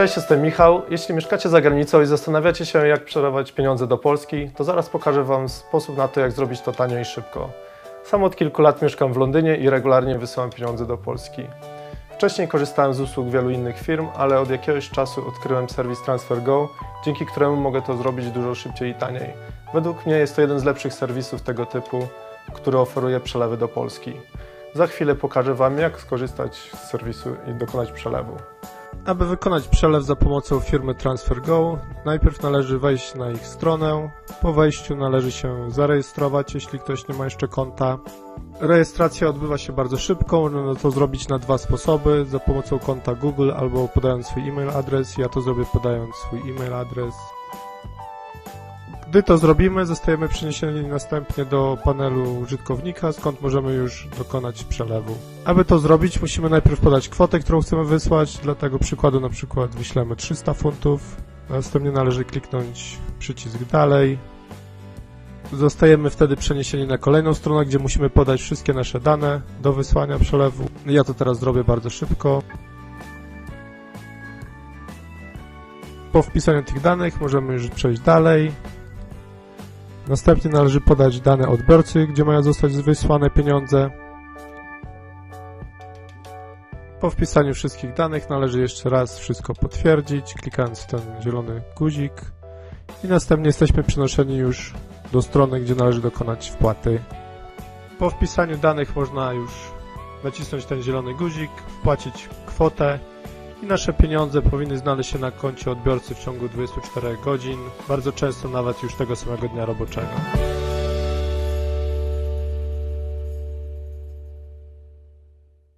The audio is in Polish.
Cześć, jestem Michał. Jeśli mieszkacie za granicą i zastanawiacie się, jak przelewać pieniądze do Polski, to zaraz pokażę Wam sposób na to, jak zrobić to tanio i szybko. Sam od kilku lat mieszkam w Londynie i regularnie wysyłam pieniądze do Polski. Wcześniej korzystałem z usług wielu innych firm, ale od jakiegoś czasu odkryłem serwis TransferGo, dzięki któremu mogę to zrobić dużo szybciej i taniej. Według mnie jest to jeden z lepszych serwisów tego typu, który oferuje przelewy do Polski. Za chwilę pokażę Wam, jak skorzystać z serwisu i dokonać przelewu. Aby wykonać przelew za pomocą firmy TransferGo, najpierw należy wejść na ich stronę. Po wejściu należy się zarejestrować, jeśli ktoś nie ma jeszcze konta. Rejestracja odbywa się bardzo szybko, można to zrobić na dwa sposoby, za pomocą konta Google albo podając swój e-mail adres. Ja to zrobię podając swój e-mail adres. Gdy to zrobimy, zostajemy przeniesieni następnie do panelu użytkownika, skąd możemy już dokonać przelewu. Aby to zrobić, musimy najpierw podać kwotę, którą chcemy wysłać. Dla tego przykładu na przykład wyślemy 300 funtów. Następnie należy kliknąć przycisk dalej. Zostajemy wtedy przeniesieni na kolejną stronę, gdzie musimy podać wszystkie nasze dane do wysłania przelewu. Ja to teraz zrobię bardzo szybko. Po wpisaniu tych danych możemy już przejść dalej. Następnie należy podać dane odbiorcy, gdzie mają zostać wysłane pieniądze. Po wpisaniu wszystkich danych należy jeszcze raz wszystko potwierdzić, klikając w ten zielony guzik i następnie jesteśmy przenoszeni już do strony, gdzie należy dokonać wpłaty. Po wpisaniu danych można już nacisnąć ten zielony guzik, wpłacić kwotę i nasze pieniądze powinny znaleźć się na koncie odbiorcy w ciągu 24 godzin, bardzo często nawet już tego samego dnia roboczego.